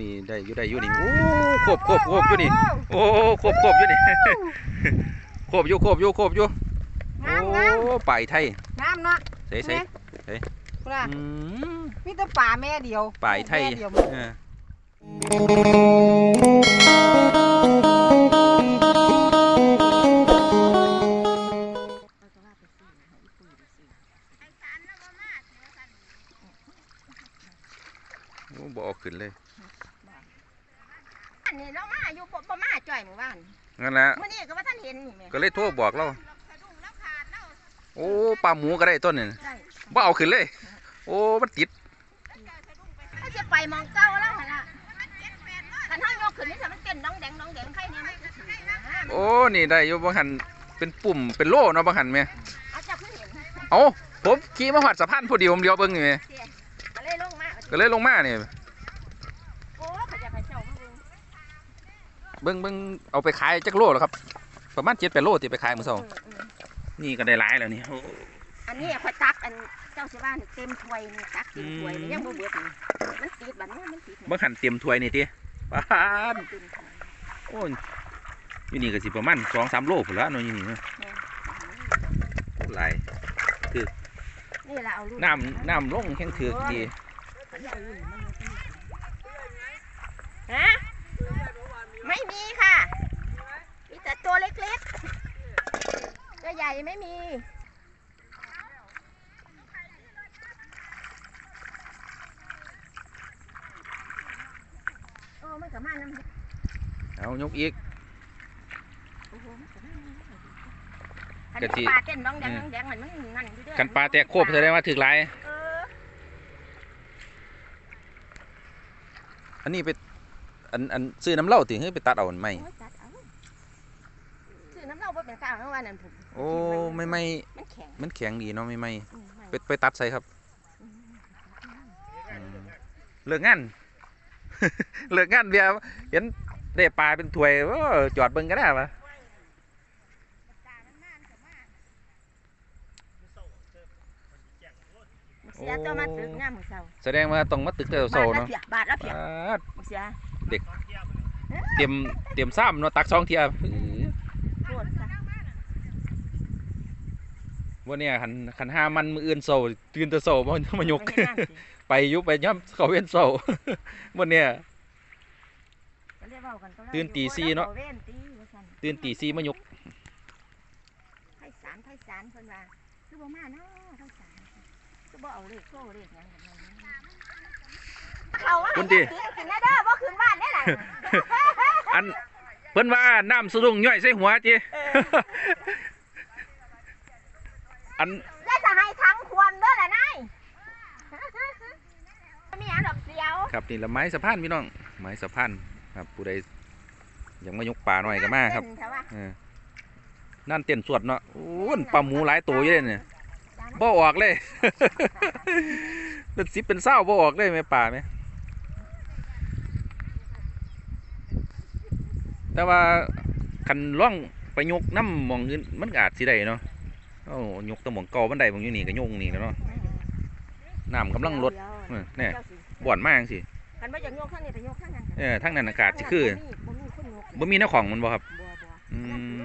นี่ได้อยู่ได้อยู่นี่โอ้ครบครบครบอยู่นี่โอ้ครบครบอยู่นี่ครบอยู่ครบอยู่ครบอยู่งามโอ้งามป่ายไทยงามเนาะใส่ใส่เฮ้ยพุ่นน่ะอืมมีแต่ป่าแม่เดียวป่ายไทยแม่เดียวเออโอ้บ่ เออกขึ้นเลยอันนี้เรามาอยู่บ่บ่มาจ่อยหมู่บ้านงั้นแหละมื้อนี้ก็ว่าท่านเห็นนี่แม่ก็เลยโทรบอกเราสะดุ้งแล้วขาดแล้วโอ้ปลาหมูก็ได้ต้นนี่ได้บ่เอาขึ้นเลย โอ้มันติดถ้าจะไปมองเก้าแล้วหั่นน่ะคันเฮายกขึ้นนี่ถ้ามันเต้นน้องแดงน้องแดงใครเนี่ยมันสิถือนะโอ้นี่ได้อยู่บางหันเป็นปุ่มเป็นโล่เนาะบางหันแม่เอาเจ้าเพิ่นเห็นเอ้าผมขี่มาหอดสะพานพอดีผมเดียวเบิ่งนี่แม่ก็เลยลงมาก็เลยลงมานี่ โอ้เขาจะไปเจ้ามา เบิ่งเบิ่งเบิ่งเอาไปขายจักโลแล้วครับ ประมาณ7-8โลที่ไปขายมื้อเช้าเออเออนี่ก็ได้หลายแล้วนี่โอ้อันนี้ข่อยตักอันเจ้าสิว่านี่เต็มถ้วยนี่ตักเต็มถ้วยนี่อืมยังบ่เบิดนี่มันติดบัดนี้มันติดบางหันเตรียมถ้วยนี่ติปานเต็มถ้วยโอ้ยอยู่นี่ก็สิประมาณ2-3โลพุ่นละเนาะอยู่นี่เนาะหลายนี่ล่ะเอาลูกน้ำน้ำลงแห้งถือกดี ฮะไม่มีค่ะ มีแต่ตัวเล็กๆตัวใหญ่ไม่มี โอ้มันกับมาน้ำเอายกอีกโอ้โหมันกับมาน้ำกะทิปลาเต้นน้องแดงน้องแดงมันมันนั่นอยู่เด้อกันปลาแตกโคบแสดงว่าถือหลายเอออันนี้ไปอันอันซื้อน้ำเหล้าติเฮ้ยไปตัดเอาอันใหม่ โอ้ยตัดเอาซื้อน้ำเหล้าบ่เป็นข้าวเมื่อวานนั่นผมโอ้ไม่ไม่มันแข็งมันแข็งดีเนาะไม่ไม่อืมไม่ไปไปตัดใส่ครับอืมเลิกงานเลิกงานเบียร์เห็นได้ปลาเป็นถ้วยโอ้จอดเบิ่งก็ได้ปะเสียตัวมาตึกงามของเสาแสดงว่าต้องมาตึกแต่เสาๆเนาะบาทละเพียบาทละเพียบอ่าเสียเตรียมเตรียมซ้ำเนาะตักสองเทีย โคตรซะ วันเนี้ยคันคันห้ามันมืออื่นเสาตื่นแต่เสามันมายก ไปเฮ็ดงานสิไปอยุบไปย่ำเขาเว้นเสาวันเนี้ยก็เรียกเว้ากันก็แล้วตื่นตีสี่เนาะโอ้แล้วก็เว้นตีว่าซั่นตื่นตีสี่มายกไทยสารไทยสารเพิ่นว่าคือบ่มาเนาะไทยสารคือบ่เอาเลขโซ่เลขหยังกันนั่นเขาว่าคุณติให้กินกินได้เด้อบ่ขึ้นบ้านได้ล่ะอันเพิ่นว่าน้ำสะดุ้งย่อยใส่หัวจีเอออันแล้วจะให้ทั้งควมเด้อล่ะนายมีหยังดอกเสียวครับนี่ละไม้สะพานพี่น้องไม้สะพานครับผู้ใดอยากมายกปลาหน่อยก็มาครับเต้นเถอะวะเออนั่นเต้นสวดเนาะโอ้ยปลาหมูหลายตัวอยู่เลยเนี่ยบ่ออกเลยเป็นสิบเป็นเศร้าบ่ออกเลยแม่ป่าไหมแต่ว่าคันล่องไปยกน้ำหมองอื่นมันก็อาจสิได้เนาะ โอ้ยกแตะหมองเก่าบันไดหมองอยู่นี่ก็ยกนี่แล้วเนาะน้ำกำลังลดเออแน่บ่อนมากสิคันว่าอยากโยกข้างนี้ไปโยกข้างนั้นเออทั้งนั้นอากาศสิคือบ่มีคนโยกบ่มีแนวของมันบ่ครับบ่บ่อืม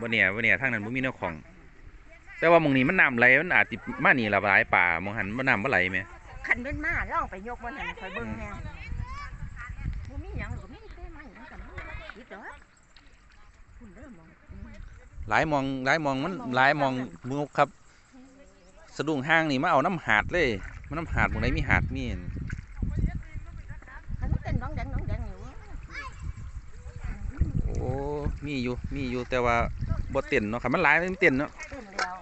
บ่เนี่ยบ่เนี่ยทั้งนั้นบ่มีแนวของ แต่ว่าหมองนี้มันน้ำไหลมันอาจสิมานี่ละหลายป่าหมองหันบ่น้ำบ่ไหลแหมคันเป็นมาล่องไปยกมันหันคอยเบิ่งแน่บ่มีหยังก็มีแต่ไม้หยังกันคิดดอกคุณเด้อมองอืม หลายหมองหลายหมองมันหลายหมองมุกครับ สะดุ้งห้างนี่มาเอาน้ำหาดเลยมันน้ำหาดหมองไหนมีหาดมีคันมันเต้นน้องแดงน้องแดงอยู่วะโอ้มีอยู่มีอยู่แต่ว่าบ่เต้นเนาะคันมันหลายมันเต้นเนาะเต้นแล้ว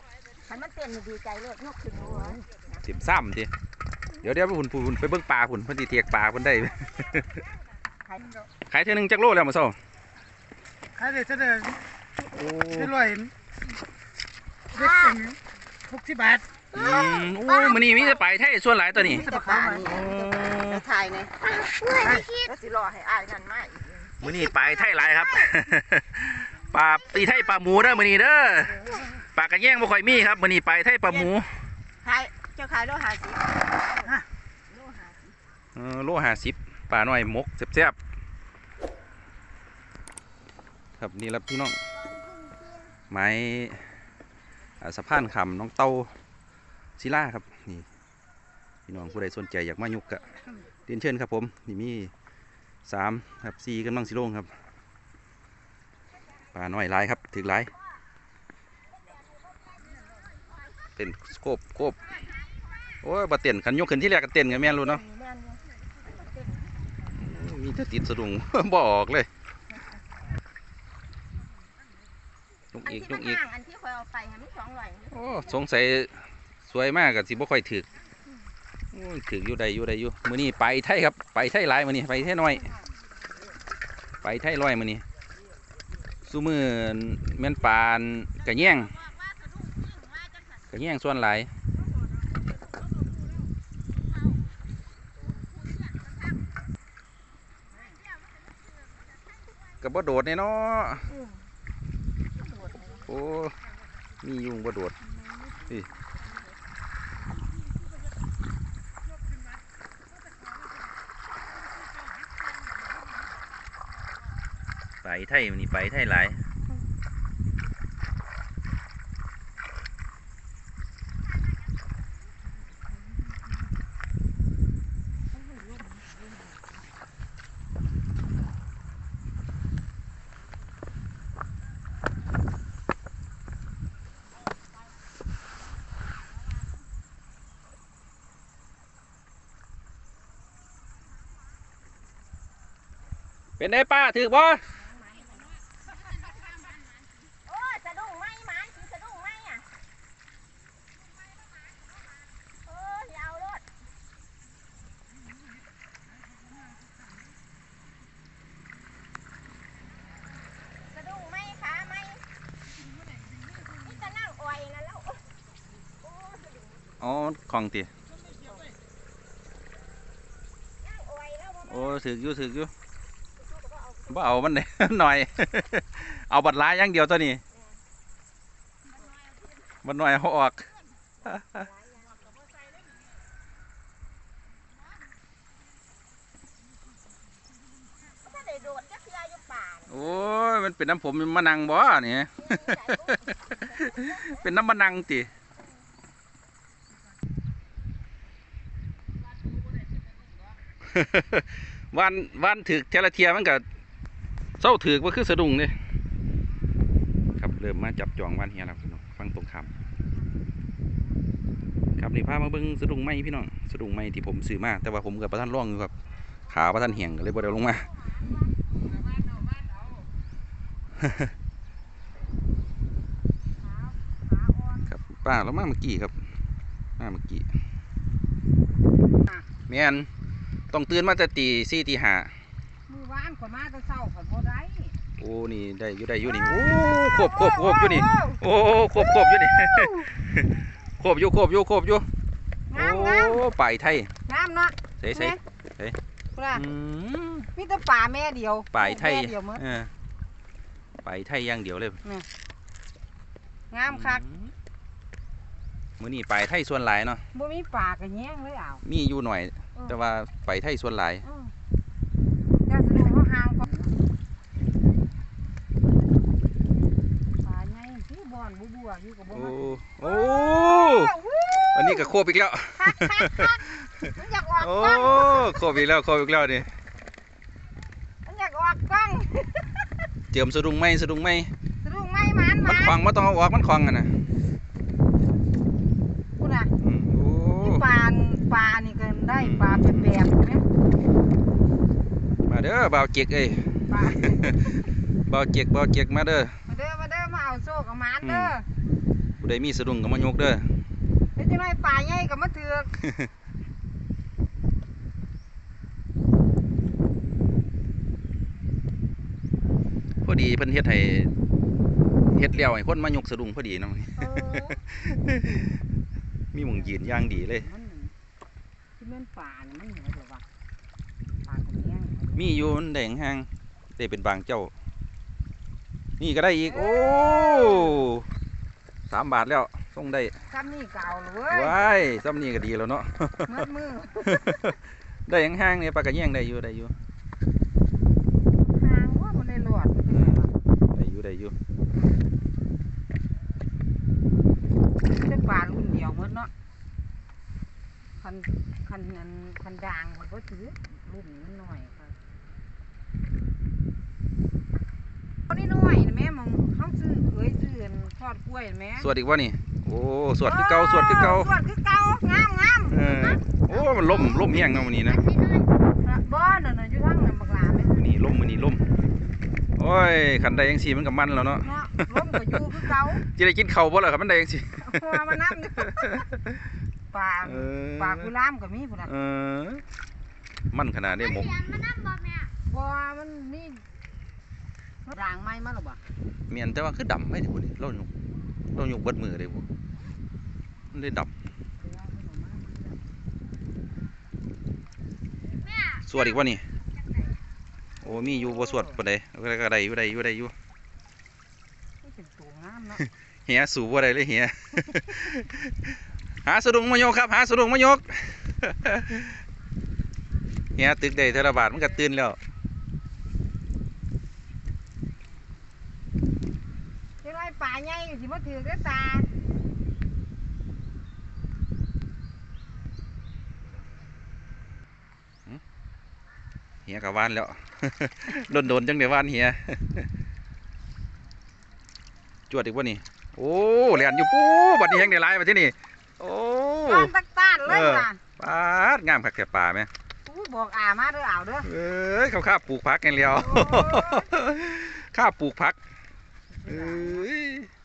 คันมันเต้นนี่ดีใจเลยยกขึ้นหัวเต็มซ้ำติเดี๋ยวเดี๋ยวพุ่นพุ่นไปเบิ่งปลาพุ่นเพิ่นสิเทียกปลาเพิ่นได้ใครขายเท่านึงจักโลแล้วมื้อเช้าขายได้เสนอ โอ้ได้ร้อยเด็ดเป็นหกสิบบาทอืมโอ้มื้อนี้มีแต่ปลาไทยส่วนหลายตัวนี้มีแต่ปลานี่ไปถ่ายไงแล้วสิรอให้อ้ายนั่นมาอีกมื้อนี้ปลาไทยหลายครับ ปลาตีไทยปลาหมูเด้อมื้อนี้เด้อปลากระแยงบ่ค่อยมีครับมื้อนี้ปลาไทยปลาหมูขายเจ้าขายโลหะสิโลหะสิเออโลห้าสิบปลาหน่อยหมกแซ่บๆครับนี่แหละพี่น้อง ไม้อ่าสะพานคำน้องเต้าศิลาครับนี่พี่น้องผู้ใดสนใจอยากมายุกกะเรียนเชิญครับผมนี่มีสามครับสี่กำลังสิลงครับปลาหน่อยหลายครับถึงหลายเป็นโคบโคบโอ้ยบาเต้นขันยกขึ้นที่แรกก็เต้นกันแม่นรู้เนาะแม่นอยู่มีแต่ติดสะดุงบ่ออกเลย ยกอันอีกที่ยมันกอีกห่างอันที่คอยเอาไปให้มันสองร้อยนี่โอ้สงสัยสวยมากกับสิบ่ค่อยถึกโอ้ยถึกอยู่ใดอยู่ใดอยู่มื้อนี้ไปไทยครับไปไทยหลายมื้อนี้ไปไทยน้อย ไปไทยร้อยมื้อนี้ซุมื้อแม่นปานกะแย่งกะแย่งส่วนหลายก็บ่โดดแน่เนาะอืมโดดเลย โอ้ มียุงบ่โดดนี่ไปไทยมันนี่ไปไทยหลาย เป็นไงป้าถือบ่โอ้ยสะดุ้งไหมหมาสิสะดุ้งไหมอะเอออย่าเอารถสะดุ้งไหมขาไหมนี่จะนั่งอ่อยนะแล้วโอ้โอ้สะดุ้งอ๋อของตินั่งอ่อยแล้วบ่โอ้ถืออยู่ถืออยู่ บ่เอามันหน่อย เอาบัตรลายอย่างเดียวตัวนี้บัตรหน่อยเอาออกโอ้ยมันเป็นน้ำผมมานังบ่เนี่ยเป็นน้ำมันนังติวันวันถือเทละเทียมันก็ เศร้าถือว่าคือสะดุ้งเนี่ยครับเริ่มมาจับจองวันเฮียแล้วพี่น้องฟังตรงคำครับนี่พามาเบิ่งสะดุ้งไม้พี่น้องสะดุ้งไม้ที่ผมซื้อมาแต่ว่าผมกับประท่านร่องอยู่ครับขาประท่านเหี่ยงก็เลยบ่ได้เอาลงมาครับป้าเรามาเมื่อกี้ครับมาเมื่อกี้แม่นต้องตื่นมาแต่ตีสี่ตีห้ามือว่านข่อยมาแต่เช้าข่อยบ่ได้ โอ้นี่ได้อยู่ได้อยู่นี่โอ้ควบควบควบอยู่นี่โอ้ควบควบอยู่นี่ควบอยู่ควบอยู่ควบอยู่งามงามโอ้ไปไทยงามเนาะใส่ใส่เฮ้ยพุ่นน่ะอืมมีแต่ป่าแม่เดียวไปไทยแม่เดียวหมดเออไปไทยอย่างเดียวเลยงามคักอืมมื้อนี้ไปไทยส่วนหลายเนาะบ่มีป่าก็แย้งเลยอ้าวมีอยู่หน่อย แต่ว่าไปไทยส่วนหลาย อือแต่สะดุ้งเขาห่างก่อนป่าใหญ่ที่ บ่อนบัวๆอยู่ก็บ่โอ้มาโอ้อันนี้ก็โคบอีกแล้วคักคักคักมันอยากออกโอ้กล้องโคบอีกแล้วโคบอีกแล้วนี่มันอยากออกกล้องเจิมสะดุ้งไหมสะดุ้งไหมสะดุ้งไหม่หมานหมันมานควังมาต้องเอาออกมันควังอะนะพุ่นน่ะอืมโอ้นี่ปลาปลานี่ก็ได้ปลาเป็นแบบๆไหมมาเด้อบ่าวเจกเอ้ยปลาบ่าวเจกบ่าวเจกมาเด้อมาเด้อมาเด้อมาเอาโซ่กับหมานเด้อผู้ใดมีสะดุ้งก็มายกเด้อเดี๋ยวจะได้ปลาใหญ่กับมาเถือกพอดีเพิ่นเฮ็ดให้เฮ็ดแล้วให้คนมายกสะดุ้งพอดีเนาะเออมีหม่องยืนอย่างดีเลยมันที่แม่นปลาเนี่ยมันเหนือเดี๋ยวว่าปลาของเนี้ยมีอยู่มันแดงห่างได้เป็นบางเจ้า นี่ก็ได้อีก โอ้สามบาทแล้วส่งได้ซ้ำนี่เก่าเลยเว้ยว้ายซ้ำนี่ก็ดีแล้วเนาะมัดมือได้ยังห้างเนี่ยปลากระแยงได้อยู่ได้อยู่หางว่ามันได้หลอดได้อยู่ได้อยู่เป็นปลารุ่นเดียวหมดเนาะคันคันนั้นคันด่างมันก็ถือรุ่นนี้มันหน่อยค่ะเอานี่หน่อยนะแม่มองเขาซื้อเคยซื้ออันทอดกล้วยนะ แม่สวดอีกวะนี่ โอ้สวดคือเก่าสวดคือเก่าสวดคือเก่างามงามเออโอ้มันล่มล่มแห้งเนาะมื้อนี้นะบ่นั่นน่ะอยู่ทางนั้นบักหลาแม่มื้อนี้ล่มมื้อนี้ล่มโอ้ยคันใดจังซี่มันก็มันแล้วเนาะเนาะล้มก็อยู่คือเก่าจะได้กินข้าวบ่ล่ะครับมันใดจังซี่เพราะว่ามันน้ำนี่ปลาเออปลากุลามก็มีพุ่นน่ะเออมันขนาดนี้หมกบ่มันมีด่างไม้มาหรอบ่เมียนแต่ว่าคือดำไม่ได้พุ่นนี่เราหยุก เราหยุกเบิดมือเลยพุ่นมันได้ดำสวดอีกวะนี่ โอ้มีอยู่บ่สวดปานใดก็ได้ก็ได้อยู่ได้อยู่ได้อยู่มันเป็นตัวงามเนาะเฮียสูบบ่ได้เลยเฮียหาสะดุงมายกครับ หาสะดุงมายกเฮียตึกได้เทระบาทมันก็ตื่นแล้ว เจ้าน้อยปลาใหญ่ก็ สิมาถือได้ตาเฮียกับวานแล้วโดนโดนๆจังเดี๋ยววานเฮียจวดอีกวะนี่โอ้เรียนอยู่ปู๊บัดนี้แห้งในลายมาที่นี่โอ้ตอนตักต้านเลยเออว่ะปาดงามคักแค่ป่าไหมอู้บอกอามาเด้อเอาเด้อเอ้ยเขาข้าปลูกพักกันแล้วโอ้ข้าปลูกพักเอ้ยถึ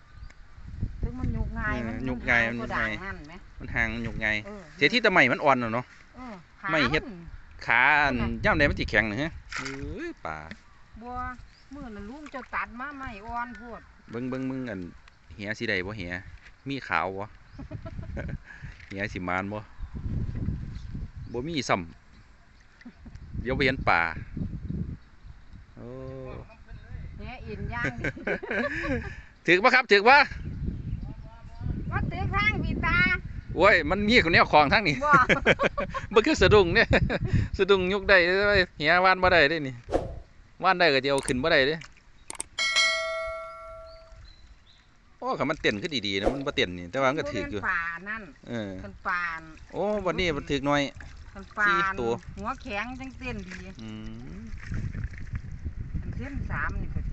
งมันยุกง่ายเออมันยุกง่ายมันตัวยุกด่างง่ายหั่นไหมมันห่างมันหยุกไงเออเสียที่แตะใหม่มันอ่อนน่ะเนาะเออขาไม่เฮ็ดนขาอันย่ำใดมันสิแข็งนะฮะเอ้ยป่าบัวมื้อนั้นลุงเจะตัดมาไม่อ่อนโพดเบิ่งเบิ่งมึงอันเหียสิได้บ่เหียมีขาวบ่เหียสิมานบ่บ่มีซ้ำเดี๋ยวไปเห็นป่าโอ้เนี่ยอินย่างถึกบ่ครับถึกบ่ว่าตึก ทางพี่ตาโอ้ยมันมีคนแนวของทั้งนี่บ่บ่คือสะดุ้งเนี่ย สะดุ้งยกได้เด้อเหียวานบ่ได้เด้นี่วานได้ก็จะเอาขึ้นบ่ได้เด้โอ้คันมันเต้นคือดีๆนะมันบ่เต้นนี่แต่ว่ามันก็ถึกอยู่บ่แม่นป่านั่นเออเป็นป่านโอ้วันนี้มันถึกหน่อย เป็นป่าสี่นตัว หัวแข็งจังเต้นดีอืมเป็นเส้นสามนี่ก็สิ